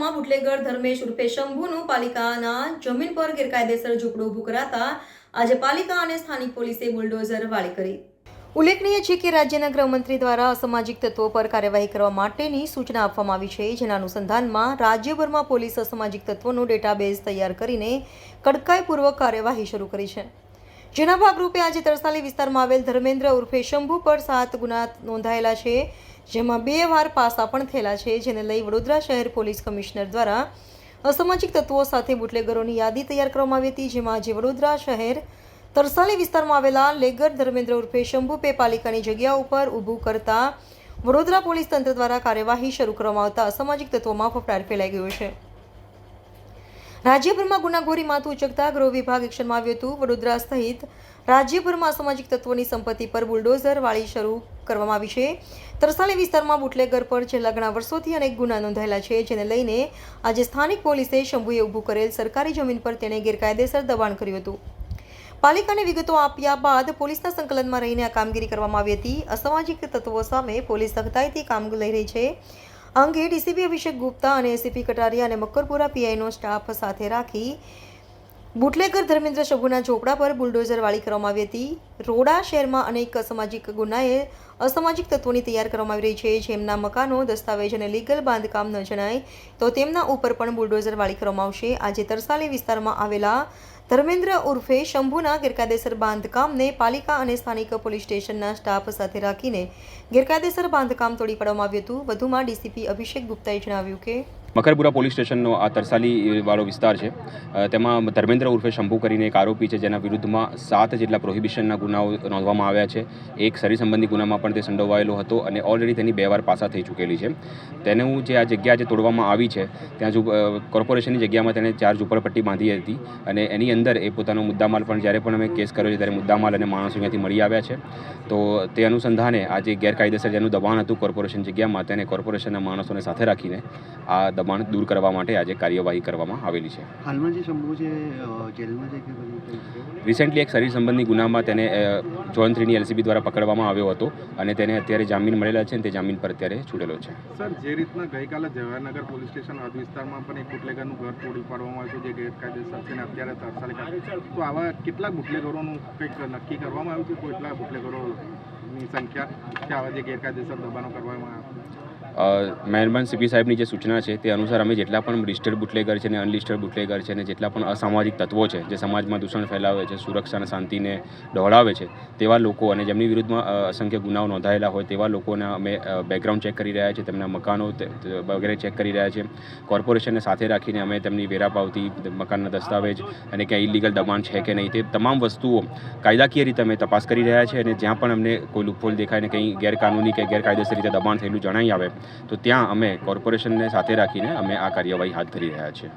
પરમેશ ઉર્ફે શંભુનું પાલિકાના જમીન પર ગેરકાયદેસર ઝૂંપડું ઉભું કરાતા આજે પાલિકા અને સ્થાનિક પોલીસે બુલડોઝર વાળી કરી. ઉલ્લેખનીય છે કે રાજ્યના ગૃહમંત્રી દ્વારા અસામાજિક તત્વો પર કાર્યવાહી કરવા માટેની સૂચના આપવામાં આવી છે. જેના અનુસંધાનમાં રાજ્યભરમાં પોલીસ અસામાજિક તત્વોનો ડેટાબેઝ તૈયાર કરીને કડકાઈપૂર્વક કાર્યવાહી શરૂ કરી છે. જેના ભાગરૂપે આજે તરસાલી વિસ્તારમાં આવેલ ધર્મેન્દ્ર ઉર્ફે શંભુ પર સાત ગુના નોંધાયેલા છે, જેમાં બે વાર પાસા પણ થયેલા છે, જેને લઈ વડોદરા શહેર પોલીસ કમિશનર દ્વારા અસામાજિક તત્વો સાથે બુટલેગરોની યાદી તૈયાર કરવામાં આવી હતી, જેમાં આજે વડોદરા શહેર તરસાલી વિસ્તારમાં આવેલા લેગર ધર્મેન્દ્ર ઉર્ફે શંભુ પે પાલિકાની જગ્યા ઉપર ઊભું કરતા વડોદરા પોલીસ તંત્ર દ્વારા કાર્યવાહી શરૂ કરવામાં આવતા અસામાજિક તત્વોમાં ફફડાટ ફેલાઈ ગયો છે. રાજ્યભરમાં ગુનાખોરી માથું ઉચકતા ગૃહ વિભાગ એક્શનમાં આવ્યું હતું. વડોદરા સહિત રાજ્યભરમાં અસામાજિક તત્વોની સંપત્તિ પર બુલડોઝર વાળી શરૂ કરવામાં આવી છે. તરસાલી વિસ્તારમાં બુટલેગર પર છેલ્લા ઘણા વર્ષોથી અનેક ગુના નોંધાયેલા છે, જેને લઈને આજે સ્થાનિક પોલીસે શંભુએ ઊભું કરેલ સરકારી જમીન પર તેણે ગેરકાયદેસર દબાણ કર્યું હતું. પાલિકાને વિગતો આપ્યા બાદ પોલીસના સંકલનમાં રહીને આ કામગીરી કરવામાં આવી હતી. અસામાજિક તત્વો સામે પોલીસ સખતાઈથી કામ લઈ રહી છે. અંગે ડીસીપી અભિષેક ગુપ્તા અને એસીપી કટારિયા અને મક્કરપુરા પીઆઈનો સ્ટાફ સાથે રાખી બુટલેગર ધર્મેન્દ્ર શંભુના ઝોપડા પર બુલડોઝર વાળી કરવામાં આવી હતી. રોડા શહેરમાં અનેક અસામાજિક ગુનાએ અસામાજિક તત્વોની તૈયાર કરવામાં આવી રહી છે. જેમના મકાનો, દસ્તાવેજ અને લીગલ બાંધકામ ન જણાય તો તેમના ઉપર પણ બુલડોઝર વાળી કરવામાં આવશે. આજે તરસાલી વિસ્તારમાં આવેલા ધર્મેન્દ્ર ઉર્ફે શંભુના ગેરકાયદેસર બાંધકામને પાલિકા અને સ્થાનિક પોલીસ સ્ટેશનના સ્ટાફ સાથે રાખીને ગેરકાયદેસર બાંધકામ તોડી પાડવામાં આવ્યું હતું. વધુમાં ડીસીપી અભિષેક ગુપ્તાએ જણાવ્યું કે મકરપુરા પોલીસ સ્ટેશનનો આ તરસાલી વાળો વિસ્તાર છે. તેમાં ધર્મેન્દ્ર ઉર્ફે શંભુ કરીને એક આરોપી છે જેના વિરુદ્ધમાં સાત જેટલા પ્રોહિબિશનના ગુનાઓ નોંધવામાં આવ્યા છે. એક શરીર સંબંધી ગુનામાં પણ તે સંડોવાયેલો હતો અને ઓલરેડી તેની બે વાર પાસા થઈ ચૂકેલી છે. તેને હું જે આ જગ્યા જે તોડવામાં આવી છે, ત્યાં જો કોર્પોરેશનની જગ્યામાં તેણે ચાર ઝુંપડપટ્ટી બાંધી હતી અને એની અંદર એ પોતાનો મુદ્દામાલ પણ જ્યારે પણ અમે કેસ કર્યો છે ત્યારે મુદ્દામાલ અને માણસો અહીંયાથી મળી આવ્યા છે. તો તે અનુસંધાને આ જે ગેરકાયદેસર જેનું દબાણ હતું કોર્પોરેશન જગ્યામાં તેને કોર્પોરેશનના માણસોને સાથે રાખીને આ દબાણ દૂર કરવા માટે આજે કાર્યવાહી કરવામાં આવેલી છે. હાલમાં જે છે જેલમાં છે? રિસેન્ટલી એક શરીર સંબંધી ગુનામાં તેને જોન થ્રીની એલસીબી દ્વારા પકડવામાં આવ્યો હતો અને તેને અત્યારે જામીન મળેલા છે અને તે જામીન પર અત્યારે છૂટેલો છે. સર જે રીતના ગઈકાલે જવાહરનગર પોલીસ સ્ટેશન હદ વિસ્તારમાં પણ એક બુટલેગરનું ઘર તોડી પાડવામાં આવ્યું છે જે ગેરકાયદેસર છે અત્યારે તરસાલી તો આવા કેટલાક બુટલેગરોનું કંઈક નક્કી કરવામાં આવ્યું છે કેટલા બુટલેગરોની સંખ્યા કે આવા જે ગેરકાયદેસર દબાણો કરવામાં આવ્યા? મહેરબાન સીપી સાહેબની જે સૂચના છે તે અનુસાર અમે જેટલા પણ લિસ્ટેડ બુટલેગર છે અને અનલિસ્ટેડ બુટલેગર છે અને જેટલા પણ અસામાજિક તત્વો છે, જે સમાજમાં દૂષણ ફેલાવે છે, સુરક્ષા અને શાંતિને ડહોળાવે છે, તેવા લોકો અને જેમની વિરુદ્ધમાં અસંખ્ય ગુનાઓ નોંધાયેલા હોય તેવા લોકોને અમે બેકગ્રાઉન્ડ ચેક કરી રહ્યા છીએ તેમના મકાનો વગેરે ચેક કરી રહ્યા છીએ કોર્પોરેશનને સાથે રાખીને અમે તેમની વેરા પાવતી મકાનના દસ્તાવેજ અને ક્યાં ઇલીગલ દબાણ છે કે નહીં તે તમામ વસ્તુઓ કાયદાકીય રીતે અમે તપાસ કરી રહ્યા છીએ અને જ્યાં પણ અમને કોઈ લૂપફોલ દેખાય ને કંઈ ગેરકાનૂની કે ગેરકાયદેસર રીતે દબાણ થયેલું જણાઈ આવે તો ત્યાં અમે કોર્પોરેશનને સાથે રાખીને અમે આ કાર્યવાહી હાથ ધરી રહ્યા છીએ.